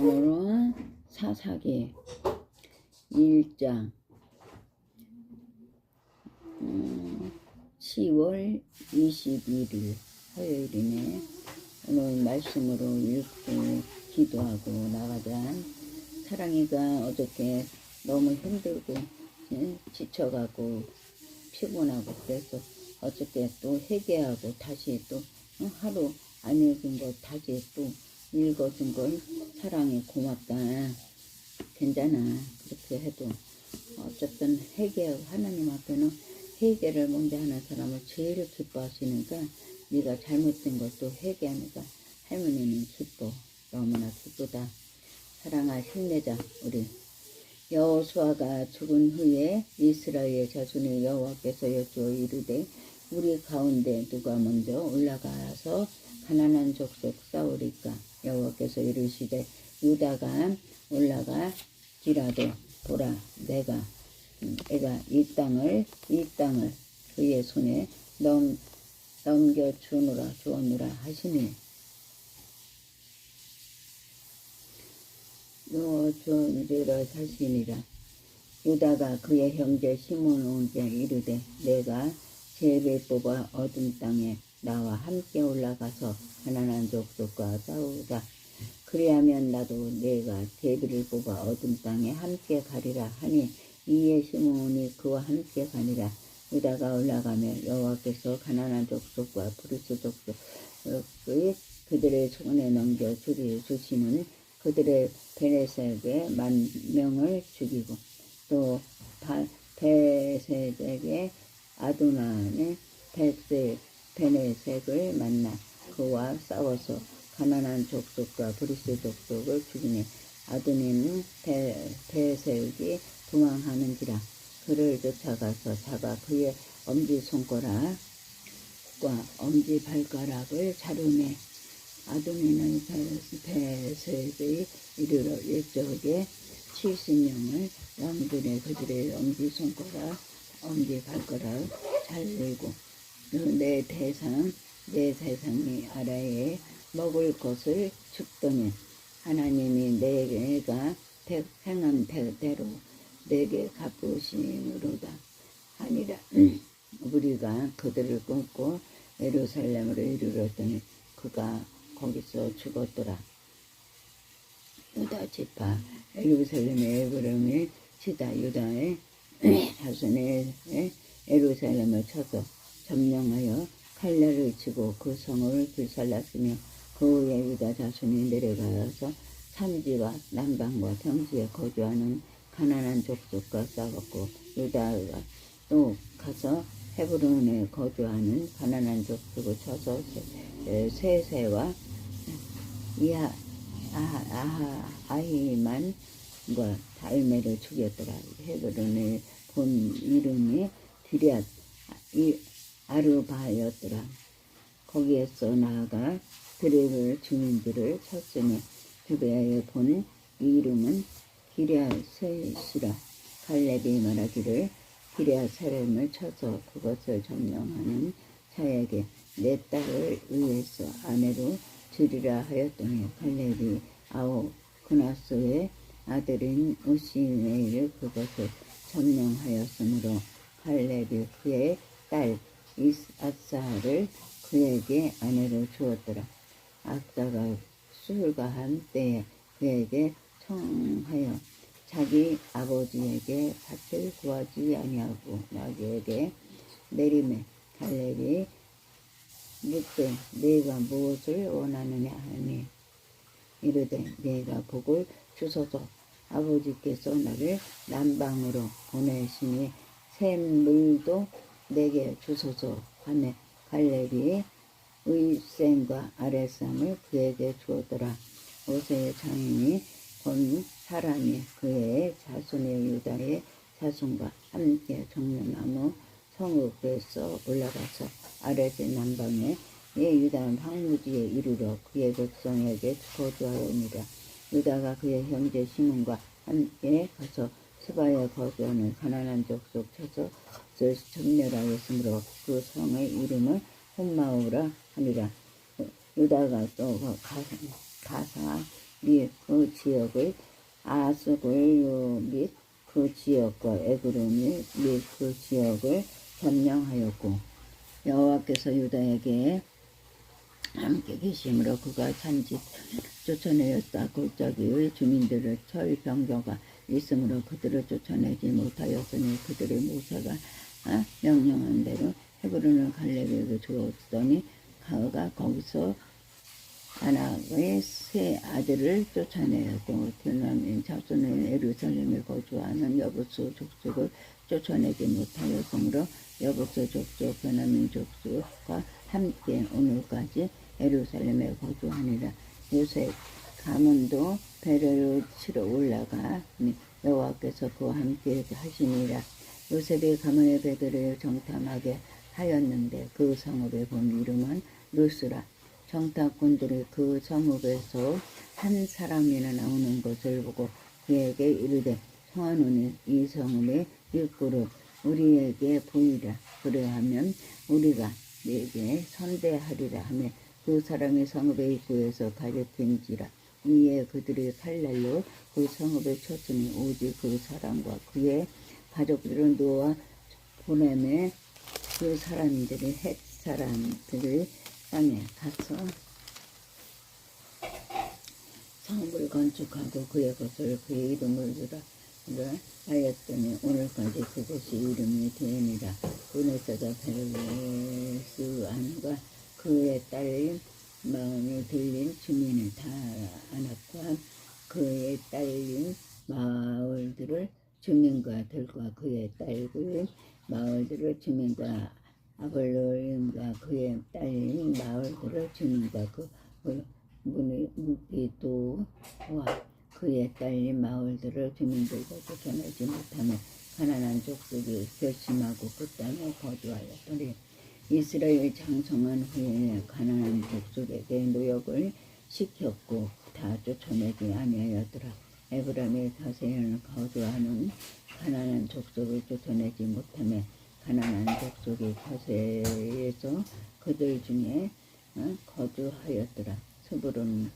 오늘은 사사기 1장 음, 10월 21일 화요일이네. 오늘 말씀으로 읽고 기도하고 나가자. 사랑이가 어저께 너무 힘들고 예, 지쳐가고 피곤하고 그래서 어저께 또 회개하고 다시 또 어, 하루 안 읽은 거 다시 또 읽어준 걸 사랑이 고맙다. 괜찮아. 그렇게 해도 어쨌든 회개하고 하나님 앞에는 회개를 먼저 하는 사람을 제일 기뻐하시니까 네가 잘못된 것도 회개하니까 할머니는 기뻐. 너무나 기쁘다. 사랑아 힘내자 우리. 여호수아가 죽은 후에 이스라엘 자손의 여호와께서 여쭈어 이르되 우리 가운데 누가 먼저 올라가서 가난한 족속 싸우리까 여호와께서 이르시되 유다가 올라가 지라도 보라 내가 음, 내가 이 땅을 이 땅을 그의 손에 넘 넘겨 주노라 주었노라 하시니. 너 주니라 사시니라. 유다가 그의 형제 시몬온께 이르되 내가 제배 뽑아 어둠 땅에 나와 함께 올라가서 가난한 족속과 싸우자 그리하면 나도 내가 제비를 뽑아 어둠 땅에 함께 가리라 하니 이에 시몬이 그와 함께 가니라. 유다가 올라가며 여호와께서 가난한 족속과 브리스 족속의 그들의 손에 넘겨 주리 주시는 그들의 베레색에 만 명을 죽이고 또 바- 베세덱의 아도나의 베세 베네색을 만나 그와 싸워서 가난한 족속과 브리스 족속을 죽이니 아도니는 베, 베색이 도망하는지라 그를 쫓아가서 잡아 그의 엄지손가락과 엄지발가락을 자르매 아도니는 베색의 이르러 일적에 70명을 양들의 그들의 엄지손가락 엄지발가락 잘리고 내 대상 내 세상이 아래에 먹을 것을 죽더니 하나님이 내가 대- 행한 대로 내게 갚으심으로다 하니라. 우리가 그들을 끊고 예루살렘으로 이르렀더니 그가 거기서 죽었더라. 유다 지파 예루살렘의 에브름이 치다 유다의 자손의 예루살렘을 쳐서 점령하여 칼날을 치고 그 성을 불살랐으며 그 후에 유다 자손이 내려가서 삼지와 남방과 평지에 거주하는 가난한 족속과 싸웠고 유다가 또 가서 헤브론에 거주하는 가난한 족속을 쳐서 세- 세세와 이하 아하, 아하, 아히만 과 달메를 죽였더라. 헤브론의 본 이름이 디리앗 이 아르바였더라. 거기에서 나아가 드레을 주민들을 쳤으니 주베아의 본 이름은 기랴셋이라 갈렙이 말하기를 기랴사렘을 쳐서 그것을 점령하는 자에게 내 딸을 위해서 아내로 주리라 하였더니 갈렙이 아오 그나스의 아들인 우시메를 그것을 점령하였으므로 갈렙이 그의 딸 이스아사를 그에게 아내로 주었더라. 아사가 술가한 때에 그에게 청하여 자기 아버지에게 밭을 구하지 아니하고 나에게 내림에 갈렙이 묻되 내가 무엇을 원하느냐 하니 이르되 내가 복을 주소서 아버지께서 나를 남방으로 보내시니 샘물도 내게 주소서 하네 갈렙이 의센과 아랫삼을 그에게 주었더라. 오세의 장인이 본 사람이 그의 자손의 유다의 자손과 함께 정려나무 성읍에서 올라가서 아랫의 남방에 예 유다는 황무지에 이르러 그의 백성에게 거주하였느라. 유다가 그의 형제 시몬과 함께 가서 스바에 거주하는 가난한 족속 쳐서 그것을 전멸하였으므로 그 성의 이름을 홈마우라 하니라 유다가 또 가- 가사 및 그 지역을 아스골 및그 지역과 에그론 및그 지역을 점령하였고 여호와께서 유다에게 함께 계심으로 그가 산지 쫓아내었다. 골짜기의 주민들을 철 병거가 있으므로 그들을 쫓아내지 못하였으니 그들의 모세가 아, 명령한 대로 헤브론을 갈렙에게 주었더니 가가 거기서 아낙의 세 아들을 쫓아내었고 베냐민 자손은 예루살렘에 거주하는 여부수 족속을 쫓아내지 못하였으므로 여부수 족속 베냐민 족속과 함께 오늘까지 예루살렘에 거주하니라. 요셉 가문도 배를 치러 올라가 여호와께서 그와 함께 하시니라 요셉의 가문의 배들을 정탐하게 하였는데 그 성읍의 본 이름은 루스라. 정탐꾼들이 그 성읍에서 한 사람이나 나오는 것을 보고 그에게 이르되 성하노니 이 성읍의 일꾼을 우리에게 보이라. 그래하면 우리가 네게 선대하리라 하며 그 사람이 성읍의 입구에서 가리킨지라. 이에 그들이 칼날로 그 성읍에 쳤으니 오직 그 사람과 그의 가족들은 노아 보냄에 그 사람들이 헷 사람들을 땅에 가서 성읍을 건축하고 그의 것을 그의 이름을 주라. 하였더니 오늘까지 그곳이 이름이 되니라. 그네서가 벨스 안과 그의 딸린 마음에 들린 주민을 다 안았과 그의 딸린 마을들을 주민과 들과 그의 딸린 마을들을 주민과 아벌로인과 그의 딸린 마을들을 주민과 그 문의 무기도와 그의 딸린 마을들을 주민들과 쫓아내지 못하며 가난한 족속이 결심하고 그 땅에 거주하였더니 이스라엘 장성한 후에 가난한 족속에게 노역을 시켰고 다 쫓아내지 아니하였더라. 에브라임의 다세연을 거주하는 가난한 족속을 쫓아내지 못하며 가난한 족속이 거세에서 그들 중에 어, 거주하였더라. 스불은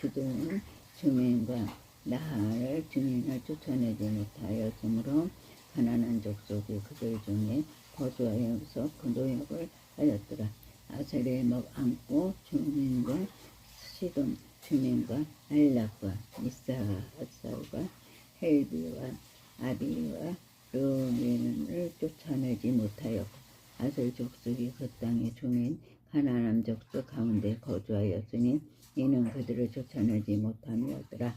기둥 주민과 나할 주민을 쫓아내지 못하였으므로 가난한 족속이 그들 중에 거주하여서 그 노역을 하였더라. 아셀에 먹 안고 주민과 시돈 주민과 알락과 이사살과 헬비와 아비와 르민을 쫓아내지 못하였고 아셀 족속이 그 땅의 주민 가나안 족속 가운데 거주하였으니 이는 그들을 쫓아내지 못함이었더라.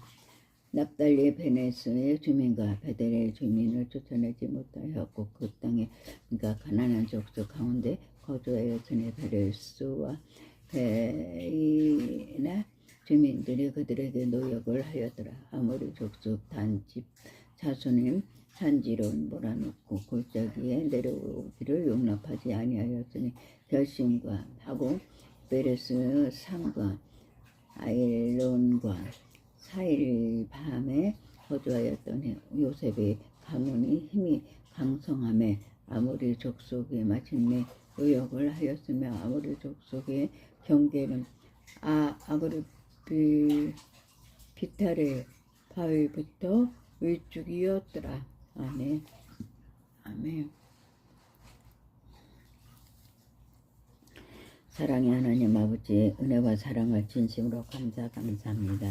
납달리 베네스의 주민과 베델의 주민을 쫓아내지 못하였고 그 땅에 그러니까 가난한 족속 가운데 거주하였으니 베레스와 베이나 주민들이 그들에게 노역을 하였더라. 아무리 족속 단집 자손인 산지론 몰아놓고 골짜기에 내려오기를 용납하지 아니하였으니 결심과 하고 베레스 산과 아일론과 4일 밤에 거주하였더니 요셉의 가문이 힘이 강성함에 아무리 족속에 마침내 의역을 하였으며 아무리 족속의 경계는 아 아그르 비 비탈의 바위부터 위쪽 이었더라. 아멘. 아멘. 사랑의 하나님 아버지 은혜와 사랑을 진심으로 감사 감사합니다.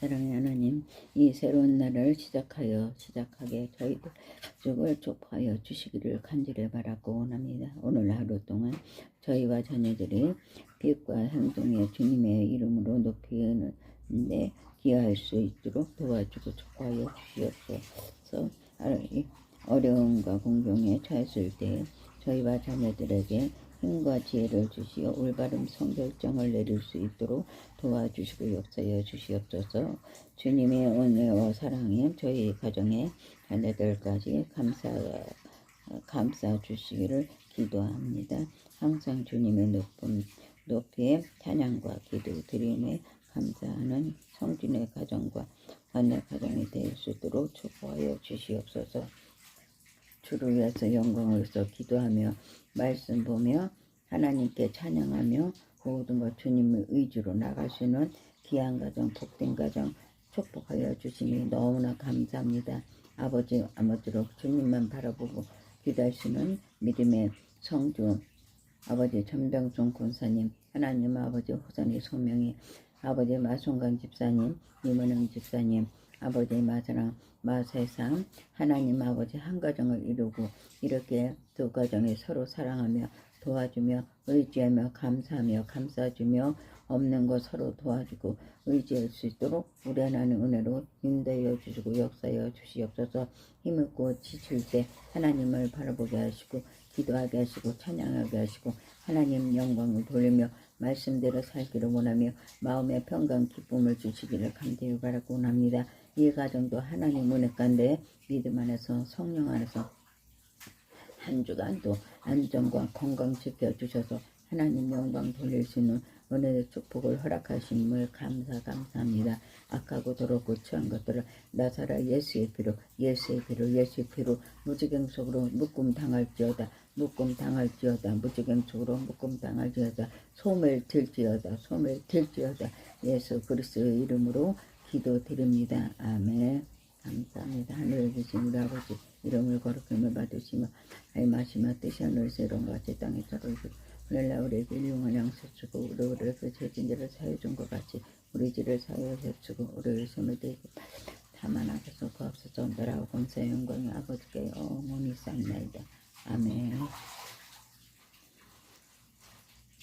사랑의 하나님 이 새로운 날을 시작하여 시작하게 저희들 가족을 좁하여 주시기를 간절히 바라고 원합니다. 오늘 하루 동안 저희와 자녀들이 빛과 행동에 주님의 이름으로 높이는 데 기여할 수 있도록 도와주고 촉하여 주시옵소서. 어려움과 공경에 처했을 때 저희와 자녀들에게 힘과 지혜를 주시어 올바른 성결정을 내릴 수 있도록 도와주시고 역사여 주시옵소서 주님의 은혜와 사랑에 저희 가정의 자녀들까지 감사, 감싸 주시기를 기도합니다. 항상 주님의 높은 높이에 찬양과 기도 드림에 감사하는 성준의 가정과 관내 가정이 될 수 있도록 축복하여 주시옵소서. 주를 위해서 영광을 써 기도하며 말씀 보며 하나님께 찬양하며 모든 것 주님의 의지로 있는 귀한 가정, 복된 가정 축복하여 주시니 너무나 감사합니다. 아버지, 아무쪼록 주님만 바라보고 기도하시는 믿음의 성주, 아버지 전병종 권사님, 하나님 아버지 호선이 소명이, 아버지 마송강 집사님, 이문영 집사님, 아버지 마사랑 마세상, 하나님 아버지 한 가정을 이루고 이렇게 두 가정이 서로 사랑하며 도와주며 의지하며 감사하며 감싸주며 없는 것 서로 도와주고 의지할 수 있도록 하나님 은혜로 인도하여 주시고 역사하여 주시옵소서 힘없고 지칠 때 하나님을 바라보게 하시고 기도하게 하시고 찬양하게 하시고 하나님 영광을 돌리며 말씀대로 살기를 원하며 마음의 평강 기쁨을 주시기를 감대히 바라고 원합니다. 이 가정도 하나님 은혜 가운데 믿음 안에서 성령 안에서 한 주간도 안전과 건강 지켜주셔서 하나님 영광 돌릴 수 있는 은혜의 축복을 허락하심을 감사 감사합니다. 악하고 더럽고 취한 것들을 나사라 예수의 피로 예수의 피로 예수의 피로 무지경 속으로 묶음 당할지어다 묶음 당할지어다 무지경 속으로 묶음 당할지어다 소멸 될지어다 소멸 될지어다 예수 그리스도의 이름으로 기도드립니다. 아멘. 감사합니다. 하늘에 계신 우리 아버지 이름을 거룩함을 받으시며 알마시며 뜻이 하늘 새로운 같이 땅에 서로이고 오늘날 우리에게 일용할 양식 주고 우리 우리를 그 죄진들을 사여 준것 같이 우리 죄를 사여 주고 우리를 숨을 대고 다만 하소서 그 앞서서 너라고 검사의 영광이 아버지께 영원히 쌓나이다. 아멘.